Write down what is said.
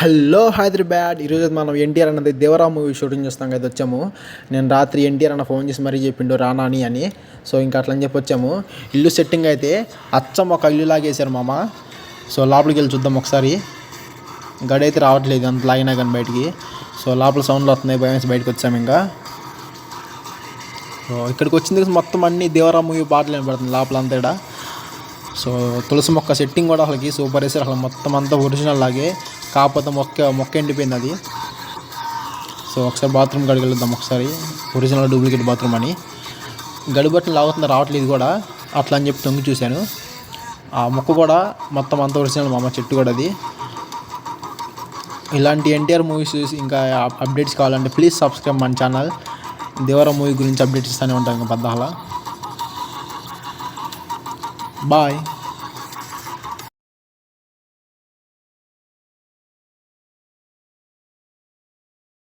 Hello Hyderabad. ఈరోజు మనం ఎన్టీఆర్ అన్నది దేవరా మూవీ షూటింగ్ చేస్తాం కదా వచ్చాము. నేను రాత్రి ఎన్టీఆర్ అన్న ఫోన్ చేసి మరీ చెప్పిండు రానా అని అని. సో ఇంకా అట్లా అని చెప్పి వచ్చాము. ఇల్లు సెట్టింగ్ అయితే అచ్చం ఒక ఇల్లు లాగేశారు మామ. సో లోపలికి వెళ్ళి చూద్దాం ఒకసారి. గడి అయితే రావట్లేదు అంత లాగినా కానీ బయటికి. సో లోపల సౌండ్లు వస్తున్నాయి భయం వేసి బయటకు వచ్చాము ఇంకా. సో ఇక్కడికి వచ్చింది మొత్తం అన్ని దేవరా మూవీ పాటలు వినపడుతుంది లోపల అంతా సో తులసి మొక్క సెట్టింగ్ కూడా అసలుకి సూపర్ వేసారు. అసలు మొత్తం అంతా ఒరిజినల్ లాగే కాకపోతే మొక్క మొక్క ఎండిపోయింది అది. సో ఒకసారి బాత్రూమ్ గడికి వెళ్దాం ఒకసారి. ఒరిజినల్ డూప్లికేట్ బాత్రూమ్ అని. గడిబట్టలు లాగుతుంది రావట్లేదు కూడా. అట్లా అని చెప్పి తొంగి చూశాను. ఆ మొక్క కూడా మొత్తం అంత ఒరిజినల్ మా చెట్టు కూడా అది. ఇలాంటి ఎన్టీఆర్ మూవీస్ చూసి ఇంకా అప్డేట్స్ కావాలంటే ప్లీజ్ సబ్స్క్రైబ్ మన ఛానల్ దేవరా మూవీ గురించి అప్డేట్స్ ఇస్తూనే ఉంటాం ఇంకా పెద్ద Bye.